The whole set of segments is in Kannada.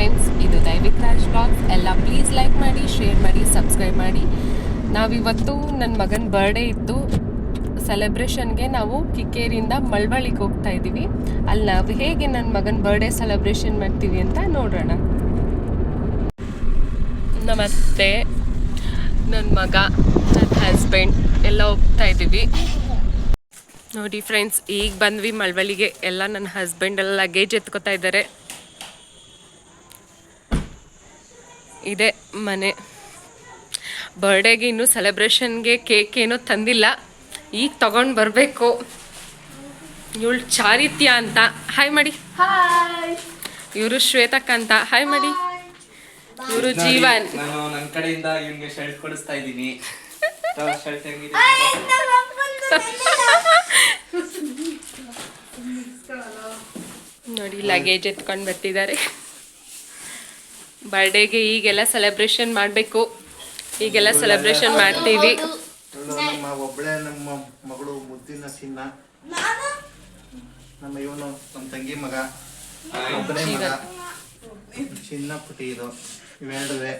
ಫ್ರೆಂಡ್ಸ್ ಇದು ದೈವಿಕ್ ರಾಜ್ ಬ್ಲಾಗ್ಸ್ ಎಲ್ಲ ಪ್ಲೀಸ್ ಲೈಕ್ ಮಾಡಿ ಶೇರ್ ಮಾಡಿ ಸಬ್ಸ್ಕ್ರೈಬ್ ಮಾಡಿ. ನಾವಿವತ್ತು ನನ್ನ ಮಗನ ಬರ್ಡೇ ಇತ್ತು. ಸೆಲೆಬ್ರೇಷನ್ಗೆ ನಾವು ಕಿಕ್ಕೇರಿಯಿಂದ ಮಳವಳ್ಳಿಗೆ ಹೋಗ್ತಾ ಇದ್ದೀವಿ. ಅಲ್ಲಿ ನಾವು ಹೇಗೆ ನನ್ನ ಮಗನ ಬರ್ಡೇ ಸೆಲೆಬ್ರೇಷನ್ ಮಾಡ್ತೀವಿ ಅಂತ ನೋಡೋಣ. ನಮಸ್ತೆ. ನನ್ನ ಮಗ ನನ್ನ ಹಸ್ಬೆಂಡ್ ಎಲ್ಲ ಹೋಗ್ತಾ ಇದ್ದೀವಿ. ನೋಡಿ ಫ್ರೆಂಡ್ಸ್ ಈಗ ಬಂದ್ವಿ ಮಳವಳ್ಳಿಗೆ. ಎಲ್ಲ ನನ್ನ ಹಸ್ಬೆಂಡ್ ಎಲ್ಲ ಲಗೇಜ್ ಎತ್ಕೋತಾ ಇದ್ದಾರೆ. ಇದೆ ಮನೆ. ಬರ್ಡೇಗೆ ಇನ್ನೂ ಸೆಲೆಬ್ರೇಷನ್ಗೆ ಕೇಕ್ ಏನೋ ತಂದಿಲ್ಲ. ಈಗ ತಗೊಂಡು ಬರಬೇಕು. ಇವಳು ಚಾರಿತ್ಯ ಅಂತ. ಹಾಯ್ ಮಾಡಿ. ಹಾಯ್ ಇವರು ಶ್ವೇತಕ್ಕ ಅಂತ. ಹಾಯ್ ಮಾಡಿ. ಇವರು ಜೀವನ್. ನಾನು ನನ್ನ ಕಡೆಯಿಂದ ಇವ್ನಿಗೆ ಶರ್ಟ್ ಕೊಡಿಸ್ತಾ ಇದ್ದೀನಿ. ಶರ್ಟ್ ಹೆಂಗಿದೆ? ನೋಡಿ ಲಗೇಜ್ ಎತ್ಕೊಂಡು ಬರ್ತಿದ್ದಾರೆ. ಬರ್ಡೇಗೆ ಈಗೆಲ್ಲ ಸೆಲೆಬ್ರೇಷನ್ ಮಾಡಬೇಕು. ಈಗೆಲ್ಲ ಸೆಲೆಬ್ರೇಷನ್ ಮಾಡ್ತೀವಿ. ನಮ್ಮ ಒಬ್ಬಳೆ ನಮ್ಮ ಮಗಳು ಮುದ್ದಿನ ಚಿನ್ನ. ನಮ್ಮ ಇವನು ನಮ್ಮ ತಂಗಿ ಮಗ. ಒಬ್ಬನೇ ಮಗ. ಚಿನ್ನ ಪುಟಿ ಇದು. ಇವೆರಡುವೆ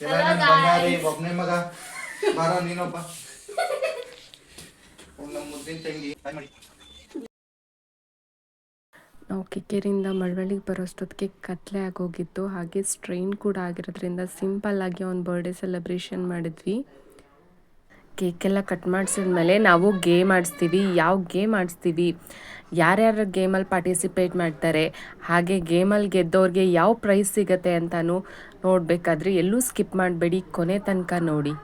ಎಲ್ಲ ನನ್ನ ಬಂಗಾರಿ ಒಬ್ಬನೇ ಮಗ. ಬಾರೋ ನೀನೊಬ್ಬ. ನಮ್ಮ ಮುದ್ದಿನ ತಂಗಿ. ನಾವು ಕಿಕ್ಕೇರಿಂದ ಮಳವಳ್ಳಿಗೆ ಬರೋಷ್ಟೊತ್ತಿಗೆ ಕತ್ಲೆ ಆಗೋಗಿತ್ತು. ಹಾಗೆ ಸ್ಟ್ರೈನ್ ಕೂಡ ಆಗಿರೋದ್ರಿಂದ ಸಿಂಪಲ್ಲಾಗಿ ಅವ್ನ ಬರ್ಡೇ ಸೆಲೆಬ್ರೇಷನ್ ಮಾಡಿದ್ವಿ. ಕೇಕೆಲ್ಲ ಕಟ್ ಮಾಡಿಸಿದ್ಮೇಲೆ ನಾವು ಗೇಮ್ ಆಡಿಸ್ತೀವಿ. ಯಾವ ಗೇಮ್ ಆಡಿಸ್ತೀವಿ? ಯಾರ್ಯಾರ ಗೇಮಲ್ಲಿ ಪಾರ್ಟಿಸಿಪೇಟ್ ಮಾಡ್ತಾರೆ? ಹಾಗೆ ಗೇಮಲ್ಲಿ ಗೆದ್ದವ್ರಿಗೆ ಯಾವ ಪ್ರೈಸ್ ಸಿಗತ್ತೆ ಅಂತಲೂ ನೋಡಬೇಕಾದ್ರೆ ಎಲ್ಲೂ ಸ್ಕಿಪ್ ಮಾಡಬೇಡಿ. ಕೊನೆ ತನಕ ನೋಡಿ.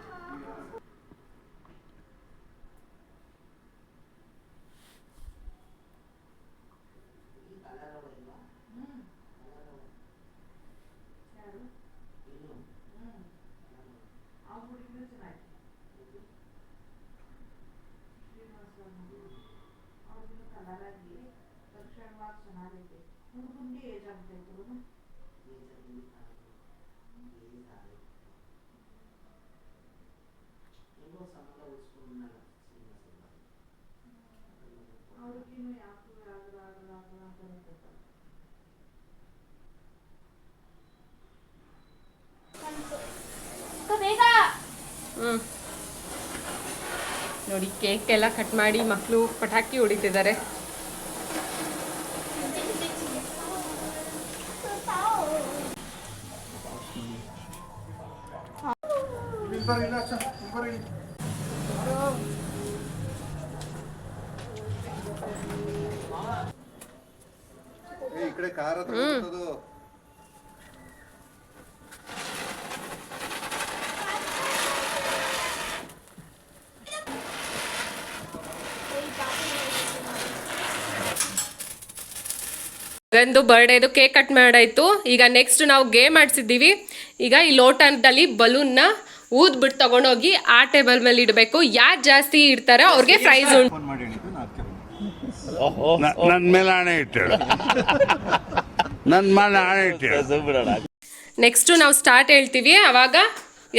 और उन्हें कला लगी दक्षिणवाद सुना देते उनको ये जानते तो ना ये जानते ये जानते ఏదో సమలో వస్తున్నారు ನೋಡಿ ಕೇಕ್ ಎಲ್ಲ ಕಟ್ ಮಾಡಿ ಮಕ್ಕಳು ಪಟಾಕಿ ಹೊಡಿತಿದ್ದಾರೆ. ಇಲ್ಲಿ ಗಂದು ಬರ್ಡೇದು ಕೇಕ್ ಕಟ್ ಮಾಡಾಯಿತು. ಈಗ ನೆಕ್ಸ್ಟ್ ನಾವು ಗೇಮ್ ಆಡ್ಸಿದ್ದೀವಿ. ಈಗ ಈ ಲೋಟದಲ್ಲಿ ಬಲೂನ್ನ ಊದ್ಬಿಟ್ಟು ತಗೊಂಡೋಗಿ ಆ ಟೇಬಲ್ ಮೇಲೆ ಇಡಬೇಕು. ಯಾರು ಜಾಸ್ತಿ ಇಡ್ತಾರೋ ಅವ್ರಿಗೆ ಪ್ರೈಸ್ ಉಂಟು. ನನ್ನ ಮೇಲೆ ಹಣೆ ಇಟ್ಟಳು ನನ್ ಮೇಲೆ ಹಣೆ ಇಟ್ಟಳು ನೆಕ್ಸ್ಟು ನಾವು ಸ್ಟಾರ್ಟ್ ಹೇಳ್ತೀವಿ. ಅವಾಗ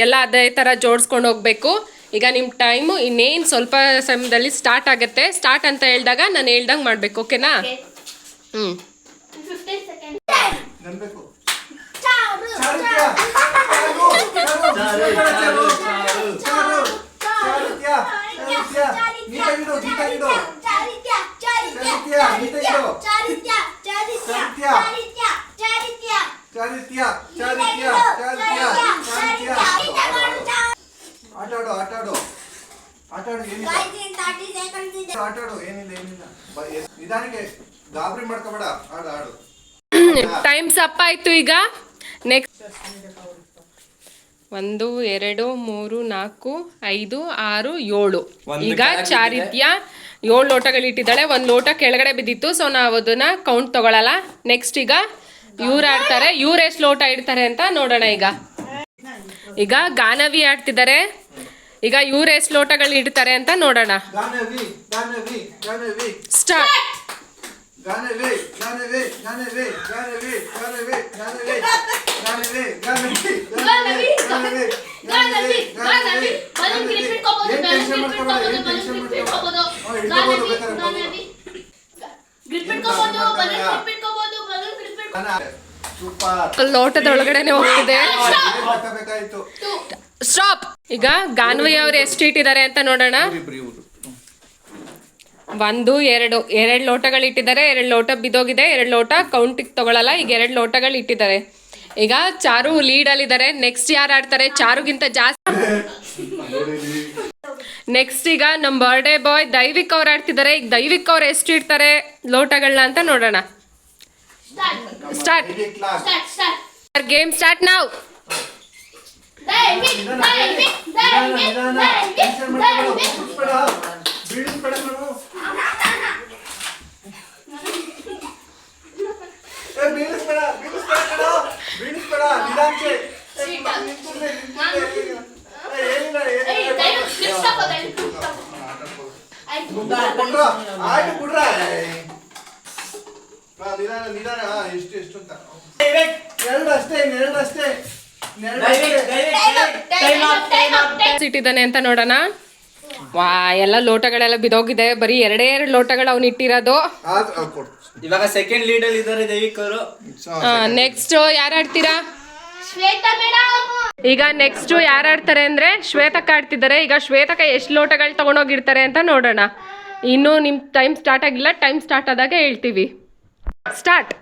ಎಲ್ಲ ಅದೇ ಥರ ಜೋಡಿಸ್ಕೊಂಡು ಹೋಗ್ಬೇಕು. ಈಗ ನಿಮ್ಮ ಟೈಮು ಇನ್ನೇನು ಸ್ವಲ್ಪ ಸಮಯದಲ್ಲಿ ಸ್ಟಾರ್ಟ್ ಆಗುತ್ತೆ. ಸ್ಟಾರ್ಟ್ ಅಂತ ಹೇಳಿದಾಗ ನಾನು ಹೇಳ್ದಂಗೆ ಮಾಡಬೇಕು ಓಕೆನಾ ಹ್ಞೂ ನೆನ್ಬೇಕು. ಚಾರು ಚಾರುತ್ಯ, ಚಾರು, ಚಾರು, ಚಾರು, ಚಾರು, ಚಾರುತ್ಯ, ಚಾರುತ್ಯ, ನೀಟಾಗಿಡು, ನೀಟಾಗಿಡು. ಚಾರುತ್ಯ, ನೀಟಾಗಿಡು. ಚಾರುತ್ಯ, ಚಾರುತ್ಯ, ಚಾರುತ್ಯ, ಚಾರುತ್ಯ, ಚಾರುತ್ಯ. ಆಟ ಆಡು ಆಟ ಆಡು ಆಟ ಆಡು ಏನಿಲ್ಲ ಆಟಾಡು ಏನಿಲ್ಲ ಏನಿಲ್ಲ ನಿಧಾನಕ್ಕೆ ಗಾಬರಿ ಮಾಡ್ಕೋಬೇಡ ಆಡು ಆಡು ಟೈಮ್ಸ್ ಅಪ್ ಆಯ್ತು ಈಗ. ನೆಕ್ಸ್ಟ್ ಒಂದು ಎರಡು ಮೂರು ನಾಲ್ಕು ಐದು ಆರು ಏಳು. ಈಗ ಚಾರಿತ್ಯ ಏಳು ಲೋಟಗಳಿಟ್ಟಿದ್ದಾಳೆ ಒಂದು ಲೋಟ ಕೆಳಗಡೆ ಬಿದ್ದಿತ್ತು. ಸೊ ನಾವು ಅದನ್ನ ಕೌಂಟ್ ತಗೊಳಲ್ಲ. ನೆಕ್ಸ್ಟ್ ಈಗ ಇವ್ರು ಆಡ್ತಾರೆ. ಇವ್ರು ಎಷ್ಟು ಲೋಟ ಇಡ್ತಾರೆ ಅಂತ ನೋಡೋಣ ಈಗ. ಈಗ ಗಾನವಿ ಆಡ್ತಿದ್ದಾರೆ. ಈಗ ಇವ್ರು ಎಷ್ಟು ಲೋಟಗಳು ಇಡ್ತಾರೆ ಅಂತ ನೋಡೋಣ. ಗಾನವಿ ಗಾನವಿ ಗಾನವಿ. ಸ್ಟಾರ್ಟ್ ಗಾನವಿ ಗಾನವೇ ಗಾನವೇ ಗಾನವೇ ಗಾನವೇ ಗಾನವೇ ಗಾನವೇ ಗಾನವೇ ಗಾನವೇ ಗಾನವೇ ಗಾನವೇ ಗಾನವೇ ಬಲೂನ್ ಗಾನವಿ. ಬಲೂನ್ ಬಲೂನ್ ಗಾನವೇ ಬಲೂನ್ ಬಲೂನ್ ಸೂಪರ್ ಲೋಟದ ಒಳಗಡೆನೆ ಹೋಗ್ತಿದೆ ಸ್ಟಾಪ್ ಈಗ ಗಾನ್ವಿ ಅವ್ರು ಎಷ್ಟು ಇಟ್ಟಿದ್ದಾರೆ ಅಂತ ನೋಡೋಣ ಒಂದು, ಎರಡು ಎರಡು ಲೋಟಗಳು ಇಟ್ಟಿದ್ದಾರೆ, ಎರಡು ಲೋಟ ಬಿದ್ದೋಗಿದೆ, ಎರಡು ಲೋಟ ಕೌಂಟಿಗೆ ತಗೊಳಲ್ಲ, ಈಗ ಎರಡು ಲೋಟಗಳು ಇಟ್ಟಿದ್ದಾರೆ. ಈಗ ಚಾರು ಲೀಡಲ್ಲಿದ್ದಾರೆ ನೆಕ್ಸ್ಟ್ ಯಾರು ಆಡ್ತಾರೆ? ಚಾರುಗಿಂತ ಜಾಸ್ತಿ. ನೆಕ್ಸ್ಟ್ ಈಗ ನಮ್ಮ ಬರ್ಡೇ ಬಾಯ್ ದೈವಿಕ್ ಅವ್ರು ಆಡ್ತಿದ್ದಾರೆ. ಈಗ ದೈವಿಕ್ ಅವ್ರು ಎಷ್ಟು ಇಡ್ತಾರೆ ಲೋಟಗಳನ್ನ ಅಂತ ನೋಡೋಣ. ಸ್ಟಾರ್ಟ್. ಗೇಮ್ ಸ್ಟಾರ್ಟ್ ನಾವು ನಿಧಾನ ನಿಧಾನ. ಎಷ್ಟು ಎಷ್ಟು ಅಂತ. ಎರಡು ಅಷ್ಟೇ ಎರಡು ಅಷ್ಟೇ. ಇಟ್ಟಿದ್ದಾನೆ ಅಂತ ನೋಡೋಣ. ವಾ ಎಲ್ಲ ಲೋಟಗಳೆಲ್ಲ ಬಿದೋಗಿದೆ ಬರೀ ಎರಡೇ ಎರಡು ಲೋಟಗಳು ಅವ್ನು ಇಟ್ಟಿರೋದು. ಇವಾಗ ಸೆಕೆಂಡ್ ಲೀಡ್ ಅಲ್ಲಿ ಇದ್ದಾರೆ ದೈವಿಕರು. ನೆಕ್ಸ್ಟ್ ಯಾರು ಆಡ್ತೀರಾ? ಈಗ ನೆಕ್ಸ್ಟ್ ಯಾರು ಆಡ್ತಾರೆ ಅಂದ್ರೆ ಶ್ವೇತಕ್ಕ ಆಡ್ತಿದ್ದಾರೆ. ಈಗ ಶ್ವೇತಕ ಎಷ್ಟು ಲೋಟಗಳು ತಗೊಂಡೋಗಿರ್ತಾರೆ ಅಂತ ನೋಡೋಣ. ಇನ್ನು ನಿಮ್ ಟೈಮ್ ಸ್ಟಾರ್ಟ್ ಆಗಿಲ್ಲ. ಟೈಮ್ ಸ್ಟಾರ್ಟ್ ಆದಾಗ ಹೇಳ್ತೀವಿ. ಸ್ಟಾರ್ಟ್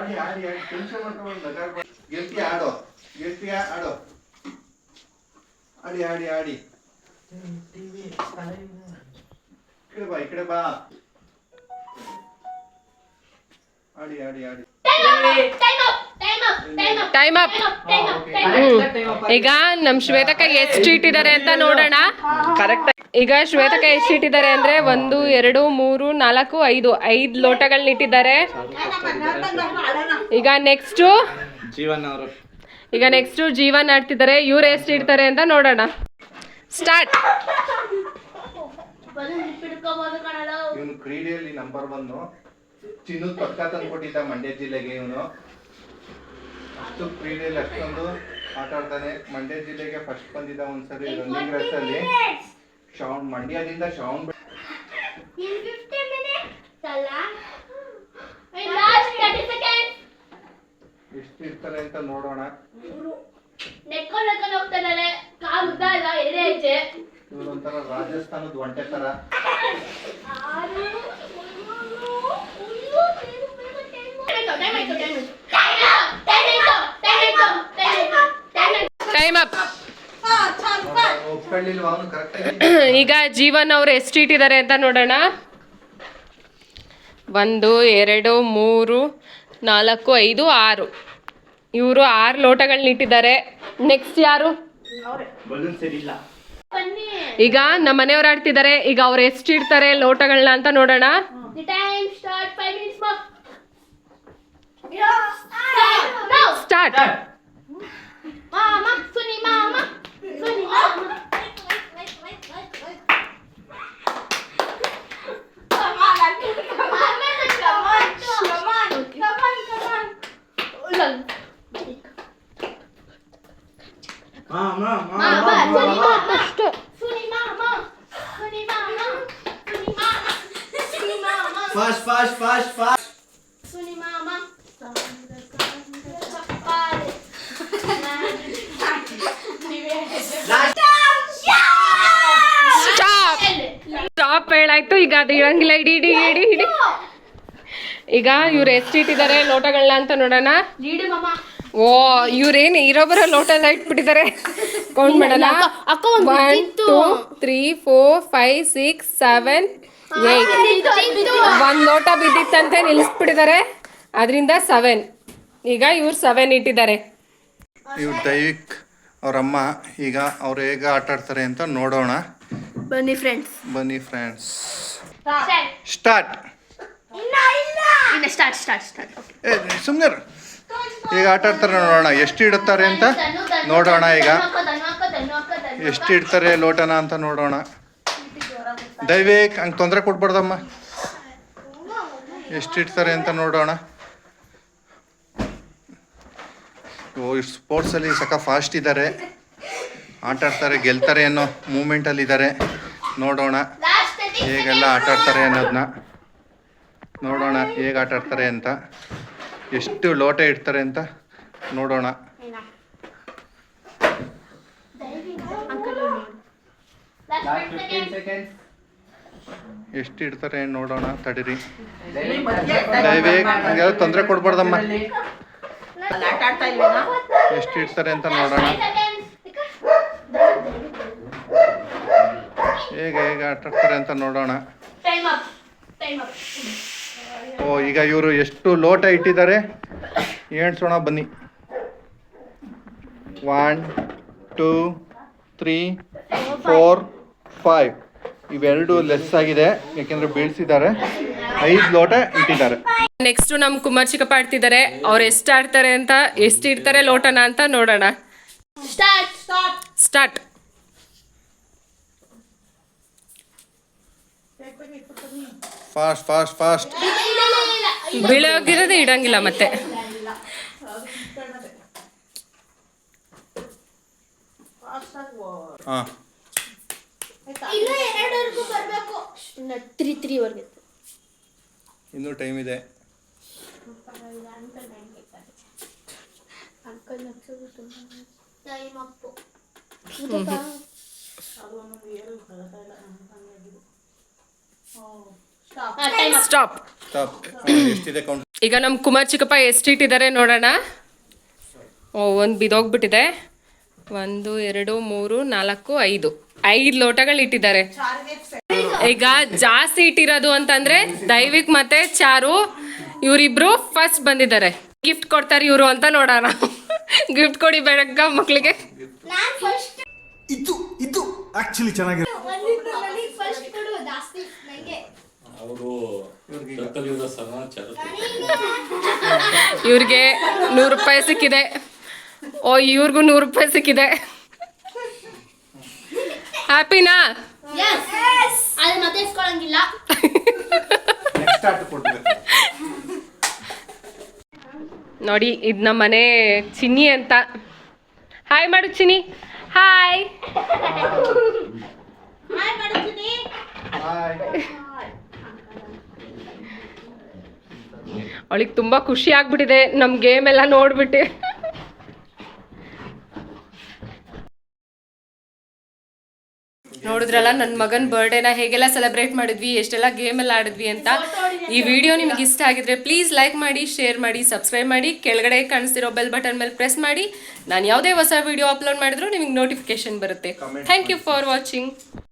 ಆಡಿ, ಆಡಿ, tension ಮಾಡ್ಕೊಂಡ್. ಗೆಲ್ತಿ ಆಡೋ. ಗೆಲ್ತಿ ಆಡೋ. ಆಡಿ ಆಡಿ ಆಡಿ. ಈ ಕಡೆ ಬಾ ಈ ಕಡೆ ಬಾ. ಆಡಿ ಆಡಿ ಆಡಿ. ಟೈಮ್ ಅಪ್ ಈಗ ನಮ್ ಶ್ವೇತಕ್ಕ ಎಷ್ಟು ಇಟ್ಟಿದ್ದಾರೆ ಅಂತ ನೋಡೋಣ. ಕರೆಕ್ಟ್ ಈಗ ಶ್ವೇತಕ ಎಷ್ಟು ಇಟ್ಟಿದ್ದಾರೆ ಅಂದ್ರೆ ಒಂದು ಎರಡು ಮೂರು ನಾಲ್ಕು ಐದು. ಐದು ಲೋಟಗಳನ್ನ ಇಟ್ಟಿದ್ದಾರೆ. ಈಗ ನೆಕ್ಸ್ಟ್ ಜೀವನ್ ಅವರು. ಈಗ ನೆಕ್ಸ್ಟ್ ಜೀವನ್ ಆಡ್ತಿದ್ದಾರೆ. ಇವ್ರು ಎಷ್ಟು ಇಡ್ತಾರೆ ಅಂತ ನೋಡೋಣ. ಸ್ಟಾರ್ಟ್ ಇವನು ಕ್ರೀಡೆಯಲ್ಲಿ ನಂಬರ್ ಒನ್ ಚಿನ್ನದ ಪಕ್ಕ ತಂದ್ಕೊಟ್ಟಿದ್ದ ಮಂಡ್ಯ ಜಿಲ್ಲೆಗೆ ಇವನು. ಅಷ್ಟು ಕ್ರೀಡೆಯಲ್ಲಿ ಅಷ್ಟೊಂದು ಆಟ ಆಡ್ತಾನೆ ಮಂಡ್ಯ ಜಿಲ್ಲೆಗೆ ಫಸ್ಟ್ ಬಂದಿದ್ದ ಒಂದ್ಸರಿ ರನ್ನಿಂಗ್ ರೇಸ್ ಅಲ್ಲಿ ಶಾವನ್ ಮಂಡ್ಯದಿಂದ ಶಾವನ್ In 50 minutes, Salah. In last 30 seconds. ಎಷ್ಟು ಇರ್ತಾರೆ ಅಂತ ನೋಡೋಣ ನೆಕ್ಕೊಂಡು ನೆಕ್ಕೊಂಡು ಹೋಗ್ತಾ ಇದ್ದಾರೆ ಕಾಲು ಉದ್ದ ಇಲ್ಲ ಎರಡೇ ಹೆಜ್ಜೆ ಇವ್ರು ಒಂಥರ ರಾಜಸ್ಥಾನದ ಒಂಟೆ ತರ ಆರು ಒಂದು, ಈಗ ಜೀವನ್ ಅವ್ರು ಎಷ್ಟು ಇಟ್ಟಿದ್ದಾರೆ ಅಂತ ನೋಡೋಣ. ಒಂದು ಎರಡು ಮೂರು ನಾಲ್ಕು ಐದು ಆರು. ಇವರು ಆರು ಲೋಟಗಳನ್ನ ಇಟ್ಟಿದ್ದಾರೆ. ನೆಕ್ಸ್ಟ್ ಯಾರು? ಈಗ ನಮ್ಮ ಮನೆಯವ್ರು ಆಡ್ತಿದ್ದಾರೆ. ಈಗ ಅವ್ರು ಎಷ್ಟು ಇಡ್ತಾರೆ ಲೋಟಗಳನ್ನ ಅಂತ ನೋಡೋಣ. Start Wait, wait, wait. ಹೇಳಾಯ್ತು ಈಗ ಅದು ಇರಂಗಿಲ್ಲ. ಇಡಿ ಇಡಿ ಇಡಿ ಇಡಿ. ಈಗ ಇವ್ರು ಎಷ್ಟಿಟ್ಟಿದ್ದಾರೆ ಲೋಟಗಳನ್ನ ಅಂತ ನೋಡೋಣ. ಓ ಇವ್ರೇನು ಇರೋಬರ ಲೋಟ ಎಲ್ಲ ಇಟ್ಬಿಟ್ಟಿದ್ದಾರೆ ಕೌಂಟ್ ಮಾಡೋಣ ಅಕ್ಕ ಒಂದು one. Two three four five six seven eight ಒಂದ್ ಲೋಟ ಬಿದ್ದಿತ್ತಂತೆ ನಿಲ್ಲಿಸ್ಬಿಟ್ಟಿದ್ದಾರೆ ಅದರಿಂದ ಸೆವೆನ್ ಈಗ ಇವ್ರು ಸೆವೆನ್ ಇಟ್ಟಿದ್ದಾರೆ. ಇವ್ರು ದೈವಿಕ್ ಅವರಮ್ಮ ಈಗ ಅವ್ರು ಹೇಗೆ ಆಟ ಆಡ್ತಾರೆ ಅಂತ ನೋಡೋಣ. ಬನ್ನಿ ಫ್ರೆಂಡ್ಸ್ ಬನ್ನಿ ಫ್ರೆಂಡ್ಸ್ ಸ್ಟಾರ್ಟ್ ಇನ್ನ ಸ್ಟಾರ್ಟ್ ಸ್ಟಾರ್ಟ್ ಸ್ಟಾರ್ಟ್ ಏ ಸುಮ್ಮನೆ ಈಗ ಆಟ ಆಡ್ತಾರೆ ನೋಡೋಣ. ಎಷ್ಟು ಇಡುತ್ತಾರೆ ಅಂತ ನೋಡೋಣ ಈಗ. ಎಷ್ಟು ಇಡ್ತಾರೆ ಲೋಟನ ಅಂತ ನೋಡೋಣ. ದಯವೇ ಹಂಗೆ ತೊಂದರೆ ಕೊಡ್ಬಾರ್ದಮ್ಮ. ಎಷ್ಟು ಇಡ್ತಾರೆ ಅಂತ ನೋಡೋಣ. ಓ ಸ್ಪೋರ್ಟ್ಸಲ್ಲಿ ಸಕ ಫಾಸ್ಟ್ ಇದ್ದಾರೆ ಆಟ ಆಡ್ತಾರೆ ಗೆಲ್ತಾರೆ ಅನ್ನೋ ಮೂಮೆಂಟಲ್ಲಿ ಇದ್ದಾರೆ ನೋಡೋಣ ಹೇಗೆಲ್ಲ ಆಟ ಆಡ್ತಾರೆ ಅನ್ನೋದನ್ನ ನೋಡೋಣ ಹೇಗೆ ಆಟ ಆಡ್ತಾರೆ ಅಂತ. ಎಷ್ಟು ಲೋಟ ಇಡ್ತಾರೆ ಅಂತ ನೋಡೋಣ. ಎಷ್ಟು ಇಡ್ತಾರೆ ನೋಡೋಣ ತಡೀರಿ. ಹಂಗಾದ್ರೆ ತೊಂದರೆ ಕೊಡ್ಬಾರ್ದಮ್ಮ. ಎಷ್ಟು ಇಡ್ತಾರೆ ಅಂತ ನೋಡೋಣ. ಹೇಗೆ ಹೇಗೆ ಅಟ್ರಾಕ್ಟರ್ ಅಂತ ನೋಡೋಣ. ಟೈಮ್ ಅಪ್ ಟೈಮ್ ಅಪ್ ಓ ಈಗ ಇವರು ಎಷ್ಟು ಲೋಟ ಇಟ್ಟಿದ್ದಾರೆ? ಎಣ್ಸೋಣ ಬನ್ನಿ. One two three four five ಇವೆರಡು ಲೆಸ್ ಆಗಿದೆ ಯಾಕೆಂದ್ರೆ ಬೀಳ್ಸಿದ್ದಾರೆ. ಐದು ಲೋಟ ಇಟ್ಟಿದ್ದಾರೆ. ನೆಕ್ಸ್ಟ್ ನಮ್ ಕುಮಾರ್ ಚಿಕ್ಕಪ್ಪ ಆಡ್ತಿದ್ದಾರೆ. ಅವ್ರು ಎಷ್ಟು ಆಡ್ತಾರೆ ಅಂತ ಎಷ್ಟು ಇಡ್ತಾರೆ ಲೋಟನ ಅಂತ ನೋಡೋಣ. Start start start fast fast fast ಬೀಳೋಗಿರೋದೇ ಇಡಂಗಿಲ್ಲ ಮತ್ತೆ. ಹಾಂ. ಇನ್ನು ಟೈಮ್ ಇದೆ. ಟೈಮ್ ಅಪ್ಪು ಸ್ಟಾಪ್ ಸ್ಟಾಪ್ ಎಷ್ಟಿದೆ ಕೌಂಟ್ ಈಗ ನಮ್ಮ ಕುಮಾರ್ ಚಿಕ್ಕಪ್ಪ ಎಷ್ಟು ಇಟ್ಟಿದ್ದಾರೆ ನೋಡೋಣ. ಓ ಒಂದು ಬಿದೋಗ್ಬಿಟ್ಟಿದೆ ಒಂದು ಎರಡು ಮೂರು ನಾಲ್ಕು ಐದು. ಐದು ಲೋಟಗಳು ಇಟ್ಟಿದ್ದಾರೆ. ಈಗ ಜಾಸ್ತಿ ಇಟ್ಟಿರೋದು ಅಂತಂದ್ರೆ ದೈವಿಕ್ ಮತ್ತೆ ಚಾರು ಇವರಿಬ್ರು ಫಸ್ಟ್ ಬಂದಿದ್ದಾರೆ. ಗಿಫ್ಟ್ ಕೊಡ್ತಾರೆ ಇವರು ಅಂತ ನೋಡೋಣ. ಗಿಫ್ಟ್ ಕೊಡಿ ಬೆಳಗ್ಗೆ ಮಕ್ಕಳಿಗೆ ನಾನು ಫಸ್ಟ್ ಇದು ಇದು ಆಕ್ಚುಲಿ ಚೆನ್ನಾಗಿದೆ ನನಗೆ ಫಸ್ಟ್ ಕೊಡು ಜಾಸ್ತಿ ನನಗೆ ಅವರು ಸಮಾಚಾರ ಇವ್ರಿಗೆ ನೂರು ರೂಪಾಯಿ ಸಿಕ್ಕಿದೆ. ಓ ಇವ್ರಿಗೂ ನೂರು ರೂಪಾಯಿ ಸಿಕ್ಕಿದೆ. ಹ್ಯಾಪಿನಾ? ನೋಡಿ ಇದು ನಮ್ಮ ಮನೆ ಚಿನ್ನಿ ಅಂತ. ಹಾಯ್ ಮಾಡು ಚಿನ್ನಿ. ಹಾಯ್ ಹಾಯ್ ಮಾಡ್ತೀನಿ ಬಾಯ್ ಅವಳಿಗೆ ತುಂಬ ಖುಷಿ ಆಗ್ಬಿಟ್ಟಿದೆ. ನಮ್ಮ ಗೇಮ್ ಎಲ್ಲ ನೋಡ್ಬಿಟ್ಟು. ನೋಡಿದ್ರಲ್ಲ ನನ್ನ ಮಗನ ಬರ್ಡೇನ ಹೇಗೆಲ್ಲ ಸೆಲೆಬ್ರೇಟ್ ಮಾಡಿದ್ವಿ ಎಷ್ಟೆಲ್ಲ ಗೇಮ್ ಎಲ್ಲ ಆಡಿದ್ವಿ ಅಂತ. ಈ ವಿಡಿಯೋ ನಿಮ್ಗೆ ಇಷ್ಟ ಆಗಿದ್ರೆ ಪ್ಲೀಸ್ ಲೈಕ್ ಮಾಡಿ ಶೇರ್ ಮಾಡಿ ಸಬ್ಸ್ಕ್ರೈಬ್ ಮಾಡಿ. ಕೆಳಗಡೆ ಕಾಣಿಸ್ತಿರೋ ಬೆಲ್ ಬಟನ್ ಮೇಲೆ ಪ್ರೆಸ್ ಮಾಡಿ. ನಾನು ಯಾವುದೇ ಹೊಸ ವಿಡಿಯೋ ಅಪ್ಲೋಡ್ ಮಾಡಿದ್ರು ನಿಮಗೆ ನೋಟಿಫಿಕೇಶನ್ ಬರುತ್ತೆ. Thank you for watching